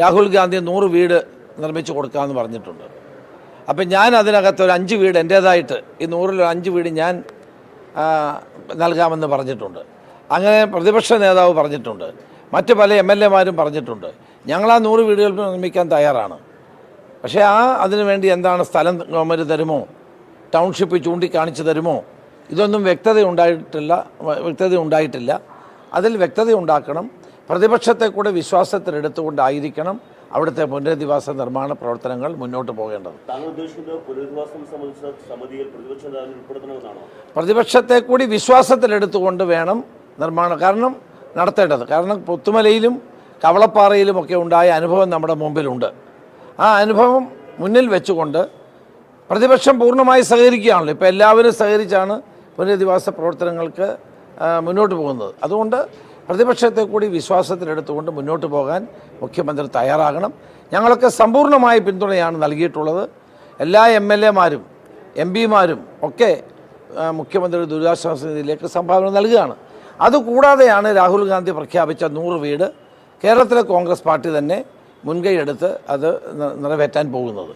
രാഹുൽ ഗാന്ധി നൂറ് വീട് നിർമ്മിച്ചു കൊടുക്കാമെന്ന് പറഞ്ഞിട്ടുണ്ട്. അപ്പം ഞാൻ അതിനകത്ത് ഒരു അഞ്ച് വീട് എന്റേതായിട്ട് ഈ നൂറിൽ അഞ്ച് വീട് ഞാൻ നൽകാമെന്ന് പറഞ്ഞിട്ടുണ്ട്. അങ്ങനെ പ്രതിപക്ഷ നേതാവ് പറഞ്ഞിട്ടുണ്ട്. മറ്റ് പല എം എൽ എമാരും പറഞ്ഞിട്ടുണ്ട്. ഞങ്ങൾ ആ നൂറ് വീടുകൾ നിർമ്മിക്കാൻ തയ്യാറാണ്. പക്ഷേ ആ അതിനു വേണ്ടി എന്താണ് സ്ഥലം ഗവൺമെന്റ് തരുമോ? ടൗൺഷിപ്പ് ചൂണ്ടിക്കാണിച്ച് തരുമോ? ഇതൊന്നും വ്യക്തത ഉണ്ടായിട്ടില്ല വ്യക്തത ഉണ്ടായിട്ടില്ല അതിൽ വ്യക്തത ഉണ്ടാക്കണം പ്രതിപക്ഷത്തെ കൂടെ വിശ്വാസത്തിലെടുത്തുകൊണ്ടായിരിക്കണം അവിടുത്തെ പുനരധിവാസ നിർമ്മാണ പ്രവർത്തനങ്ങൾ മുന്നോട്ട് പോകേണ്ടത്. പ്രതിപക്ഷത്തെ കൂടി വിശ്വാസത്തിലെടുത്തുകൊണ്ട് വേണം നിർമ്മാണം കാരണം നടത്തേണ്ടത്. കാരണം പുത്തുമലയിലും കവളപ്പാറയിലും ഒക്കെ ഉണ്ടായ അനുഭവം നമ്മുടെ മുമ്പിലുണ്ട്. ആ അനുഭവം മുന്നിൽ വെച്ചുകൊണ്ട് പ്രതിപക്ഷം പൂർണമായി സഹകരിക്കുകയാണല്ലോ. ഇപ്പോൾ എല്ലാവരും സഹകരിച്ചാണ് പുനരധിവാസ പ്രവർത്തനങ്ങൾക്ക് മുന്നോട്ട് പോകുന്നത്. അതുകൊണ്ട് പ്രതിപക്ഷത്തെ കൂടി വിശ്വാസത്തിലെടുത്തുകൊണ്ട് മുന്നോട്ട് പോകാൻ മുഖ്യമന്ത്രി തയ്യാറാകണം. ഞങ്ങളൊക്കെ സമ്പൂർണമായ പിന്തുണയാണ് നൽകിയിട്ടുള്ളത്. എല്ലാ എം എൽ എമാരും എം പിമാരും ഒക്കെ മുഖ്യമന്ത്രി ദുരിതാശ്വാസ നിധിയിലേക്ക് സംഭാവന നൽകുകയാണ്. അതുകൂടാതെയാണ് രാഹുൽ ഗാന്ധി പ്രഖ്യാപിച്ച നൂറ് വീട് കേരളത്തിലെ കോൺഗ്രസ് പാർട്ടി തന്നെ മുൻകൈയെടുത്ത് അത് നിറവേറ്റാൻ പോകുന്നത്.